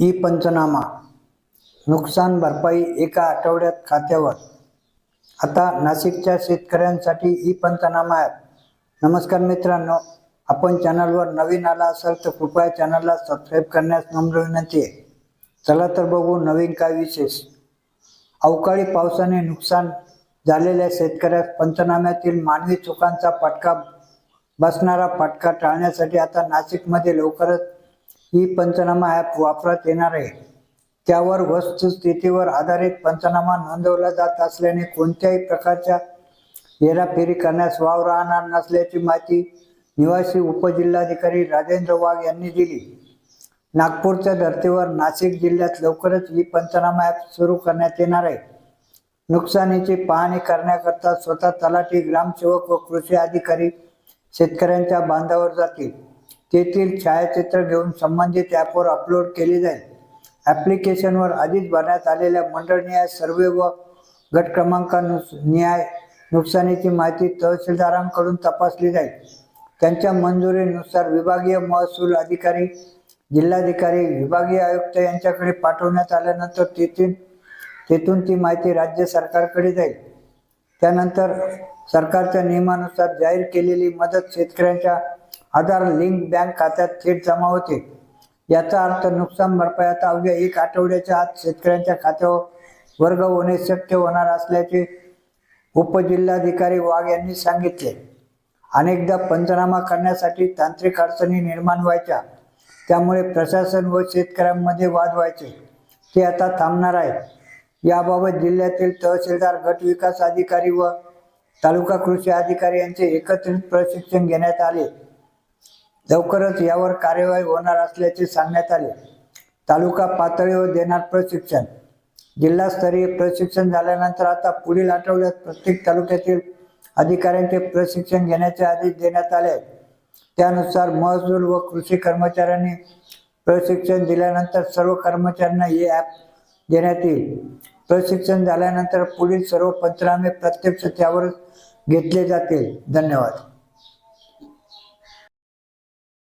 E पंचनामा. नुकसान भरपाई एका आठवड्यात खात्यावर. आता नाशिकच्या शेतकऱ्यांसाठी ई पंचनामा आहे नमस्कार मित्रांनो आपण चॅनलवर नवीन आला असाल तर कृपया चॅनलला सबस्क्राईब करण्यास नम्र विनंती आहे. चला तर बघू नवीन काय विशेष. अवकाळी पावसाने नुकसान झालेल्या शेतकऱ्यास पंचनाम्यातील मानवी चुकांचा फटका बसणारा फटका टाळण्यासाठी आता नाशिकमध्ये लवकरच ही पंचनामा ॲप वापरात येणार आहे. त्यावर वस्तुस्थितीवर आधारित पंचनामा नोंदवला जात असल्याने कोणत्याही प्रकारच्या हेराफेरी करण्यास वाव राहणार नसल्याची माहिती निवासी उपजिल्हाधिकारी राजेंद्र वाघ यांनी दिली. नागपूरच्या धर्तीवर नाशिक जिल्ह्यात लवकरच ही पंचनामा ॲप सुरू करण्यात येणार आहे. नुकसानीची पाहणी करण्याकरता स्वतः तलाठी ग्रामसेवक व कृषी अधिकारी शेतकऱ्यांच्या बांधावर जातील. तेथील छायाचित्र घेऊन संबंधित ॲपवर अपलोड केले जाईल. ॲप्लिकेशनवर आधीच भरण्यात आलेल्या मंडळनिहाय सर्वे व गट क्रमांकानुस नुकसानीची माहिती तहसीलदारांकडून तपासली जाईल. त्यांच्या मंजुरीनुसार विभागीय महसूल अधिकारी जिल्हाधिकारी विभागीय आयुक्त यांच्याकडे पाठवण्यात आल्यानंतर तेथून तेथून ती माहिती राज्य सरकारकडे जाईल. त्यानंतर सरकारच्या नियमानुसार जाहीर केलेली मदत शेतकऱ्यांच्या आधार लिंक बँक खात्यात थेट जमा होते. याचा अर्थ नुकसान भरपाई आता अवघ्या एक आठवड्याच्या आत शेतकऱ्यांच्या खात्यावर वर्ग होणे शक्य होणार असल्याचे उपजिल्हाधिकारी वाघ यांनी सांगितले. अनेकदा पंचनामा करण्यासाठी तांत्रिक अडचणी निर्माण व्हायच्या. त्यामुळे प्रशासन व शेतकऱ्यांमध्ये वाद व्हायचे. ते आता थांबणार आहे याबाबत जिल्ह्यातील तहसीलदार गट विकास अधिकारी व तालुका कृषी अधिकारी यांचे एकत्रित प्रशिक्षण घेण्यात आले. लवकरच यावर कार्यवाही होणार असल्याचे सांगण्यात आले. तालुका पातळीवर देणार प्रशिक्षण. जिल्हास्तरीय प्रशिक्षण झाल्यानंतर आता पुढील आठवड्यात प्रत्येक तालुक्यातील अधिकाऱ्यांचे प्रशिक्षण घेण्याचे आदेश देण्यात आले. आहेत त्यानुसार महसूल व कृषी कर्मचाऱ्यांनी प्रशिक्षण दिल्यानंतर सर्व कर्मचाऱ्यांना हे ॲप देण्यात येईल. प्रशिक्षण झाल्यानंतर पुढील सर्व पंचनामे प्रत्यक्ष त्यावर घेतले जातील. धन्यवाद.